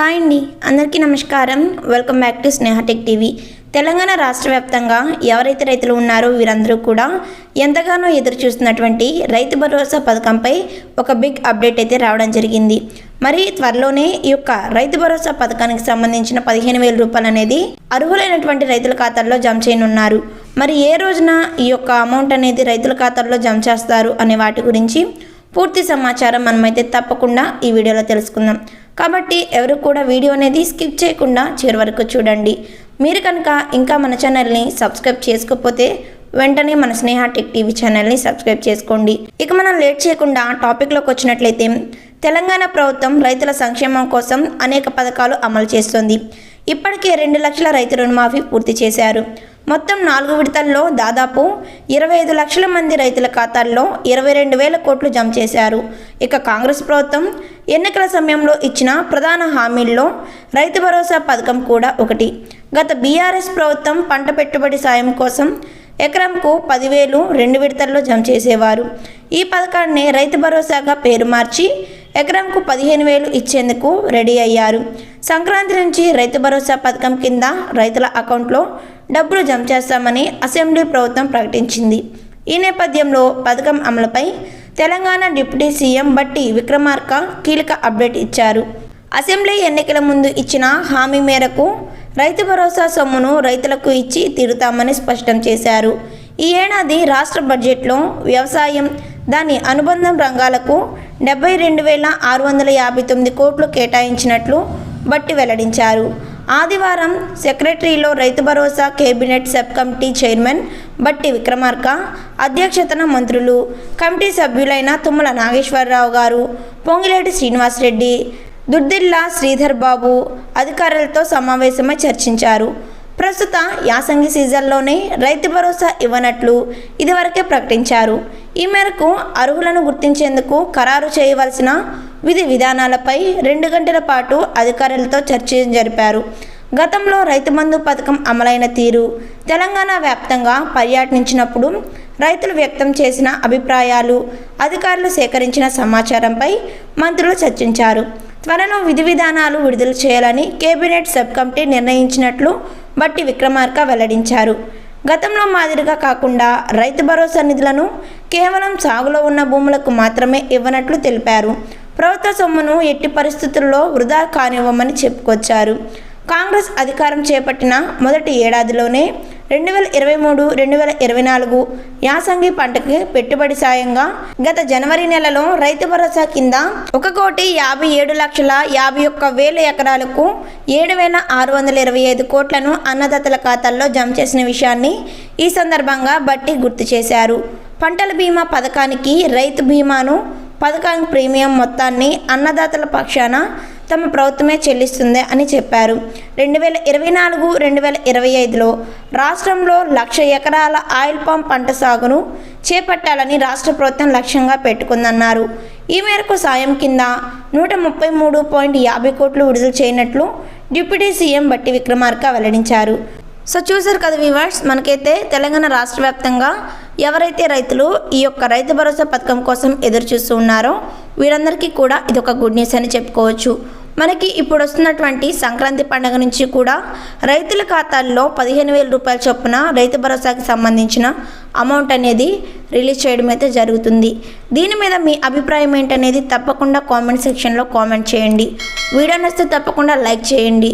Hi అండి. అందరికీ నమస్కారం. Welcome back to Sneha Tech TV. Telangana రాష్ట్ర వ్యాప్తంగా ఎవరైతే రైతులు ఉన్నారో వీరందరూ కూడా ఎంతగానో ఎదురు చూస్తున్నటువంటి రైతు భరోసా పథకంపై ఒక బిగ్ అప్డేట్ అయితే రావడం జరిగింది. మరి త్వరలోనే ఈ యొక్క రైతు భరోసా పథకానికి సంబంధించిన పదిహేను వేల రూపాయలు అనేది అర్హులైనటువంటి రైతుల ఖాతాల్లో జమ చేయనున్నారు. మరి ఏ రోజున ఈ యొక్క అమౌంట్ అనేది రైతుల ఖాతాల్లో జమ చేస్తారు అనే వాటి గురించి పూర్తి సమాచారం మనమైతే తప్పకుండా ఈ వీడియోలో తెలుసుకుందాం. కాబట్టి ఎవరు కూడా వీడియో అనేది స్కిప్ చేయకుండా చివరి వరకు చూడండి. మీరు కనుక ఇంకా మన ఛానల్ని సబ్స్క్రైబ్ చేసుకోకపోతే వెంటనే మన స్నేహ టెక్ టీవీ ఛానల్ని సబ్స్క్రైబ్ చేసుకోండి. ఇక మనం లేట్ చేయకుండా టాపిక్లోకి వచ్చినట్లయితే తెలంగాణ ప్రభుత్వం రైతుల సంక్షేమం కోసం అనేక పథకాలు అమలు చేస్తుంది. ఇప్పటికే రెండు లక్షల రైతు రుణమాఫీ పూర్తి చేశారు. మొత్తం నాలుగు విడతల్లో దాదాపు ఇరవై ఐదు లక్షల మంది రైతుల ఖాతాల్లో ఇరవై రెండు వేల కోట్లు జమ చేశారు. ఇక కాంగ్రెస్ ప్రభుత్వం ఎన్నికల సమయంలో ఇచ్చిన ప్రధాన హామీల్లో రైతు భరోసా పథకం కూడా ఒకటి. గత బీఆర్ఎస్ ప్రభుత్వం పంట పెట్టుబడి సాయం కోసం ఎకరంకు పదివేలు రెండు విడతల్లో జమ చేసేవారు. ఈ పథకాన్ని రైతు భరోసాగా పేరు మార్చి ఎకరంకు పదిహేను వేలు ఇచ్చేందుకు రెడీ అయ్యారు. సంక్రాంతి నుంచి రైతు భరోసా పథకం కింద రైతుల అకౌంట్లో డబ్బులు జమ చేస్తామని అసెంబ్లీ ప్రభుత్వం ప్రకటించింది. ఈ నేపథ్యంలో పథకం అమలుపై తెలంగాణ డిప్యూటీ సీఎం బట్టి విక్రమార్క కీలక అప్డేట్ ఇచ్చారు. అసెంబ్లీ ఎన్నికల ముందు ఇచ్చిన హామీ మేరకు రైతు భరోసా సొమ్మును రైతులకు ఇచ్చి తీరుతామని స్పష్టం చేశారు. ఈ ఏడాది రాష్ట్ర బడ్జెట్లో వ్యవసాయం దాని అనుబంధం రంగాలకు డెబ్బై రెండు వేల ఆరు వందల యాభై తొమ్మిది కోట్లు కేటాయించినట్లు బట్టి వెల్లడించారు. ఆదివారం సెక్రటరీలో Rythu Bharosa cabinet sub committee chairman బట్టి విక్రమార్క అధ్యక్షతన మంత్రులు కమిటీ సభ్యులైన తుమ్మల నాగేశ్వరరావు గారు పొంగిలేటి శ్రీనివాసరెడ్డి దుర్దిల్లా శ్రీధర్ బాబు అధికారులతో సమావేశమై చర్చించారు. ప్రస్తుత యాసంగి సీజన్లోనే రైతు భరోసా ఇవ్వనట్లు ఇదివరకే ప్రకటించారు. ఈ మేరకు అర్హులను గుర్తించేందుకు ఖరారు చేయవలసిన విధి విధానాలపై రెండు గంటల పాటు అధికారులతో చర్చ జరిపారు. గతంలో రైతు బంధు పథకం అమలైన తీరు తెలంగాణ వ్యాప్తంగా పర్యటించినప్పుడు రైతులు వ్యక్తం చేసిన అభిప్రాయాలు అధికారులు సేకరించిన సమాచారంపై మంత్రులు చర్చించారు. త్వరలో విధి విధానాలు విడుదల చేయాలని కేబినెట్ సబ్ కమిటీ నిర్ణయించినట్లు బట్టి విక్రమార్క వెల్లడించారు. గతంలో మాదిరిగా కాకుండా రైతు భరోసా నిధులను కేవలం సాగులో ఉన్న భూములకు మాత్రమే ఇవ్వనట్లు తెలిపారు. ప్రభుత్వ సొమ్మును ఎట్టి పరిస్థితుల్లో వృధా కానివ్వమని చెప్పుకొచ్చారు. కాంగ్రెస్ అధికారం చేపట్టిన మొదటి ఏడాదిలోనే రెండు వేల ఇరవై మూడు రెండు వేల ఇరవై నాలుగు యాసంగి పంటకి పెట్టుబడి సాయంగా గత జనవరి నెలలో రైతు భరోసా కింద ఒక కోటి యాభై ఏడు లక్షల యాభై ఒక్క వేల ఎకరాలకు ఏడు వేల ఆరు వందల ఇరవై ఐదు కోట్లను అన్నదాతల ఖాతాల్లో జమ చేసిన విషయాన్ని ఈ సందర్భంగా బట్టి గుర్తు చేశారు. పంటల బీమా పథకానికి రైతు బీమాను పథకానికి ప్రీమియం మొత్తాన్ని అన్నదాతల పక్షాన తమ ప్రభుత్వమే చెల్లిస్తుంది అని చెప్పారు. రెండు వేల ఇరవై నాలుగు రెండు వేల ఇరవై ఐదులో రాష్ట్రంలో లక్ష ఎకరాల ఆయిల్ పామ్ పంట సాగును చేపట్టాలని రాష్ట్ర ప్రభుత్వం లక్ష్యంగా పెట్టుకుందన్నారు. ఈ మేరకు సాయం కింద నూట ముప్పై మూడు పాయింట్ యాభై కోట్లు విడుదల చేయనట్లు డిప్యూటీ సీఎం బట్టి విక్రమార్క వెల్లడించారు. సో చూసారు కదా వివర్స్ మనకైతే తెలంగాణ రాష్ట్ర వ్యాప్తంగా ఎవరైతే రైతులు ఈ యొక్క రైతు భరోసా పథకం కోసం ఎదురు చూస్తూ ఉన్నారో వీరందరికీ కూడా ఇది ఒక గుడ్ న్యూస్ అని చెప్పుకోవచ్చు. మనకి ఇప్పుడు వస్తున్నటువంటి సంక్రాంతి పండుగ నుంచి కూడా రైతుల ఖాతాల్లో పదిహేను వేల రూపాయల చొప్పున రైతు భరోసాకి సంబంధించిన అమౌంట్ అనేది రిలీజ్ చేయడం అయితే జరుగుతుంది. దీని మీద మీ అభిప్రాయం ఏంటనేది తప్పకుండా కామెంట్ సెక్షన్లో కామెంట్ చేయండి. వీడియో నచ్చితే తప్పకుండా లైక్ చేయండి.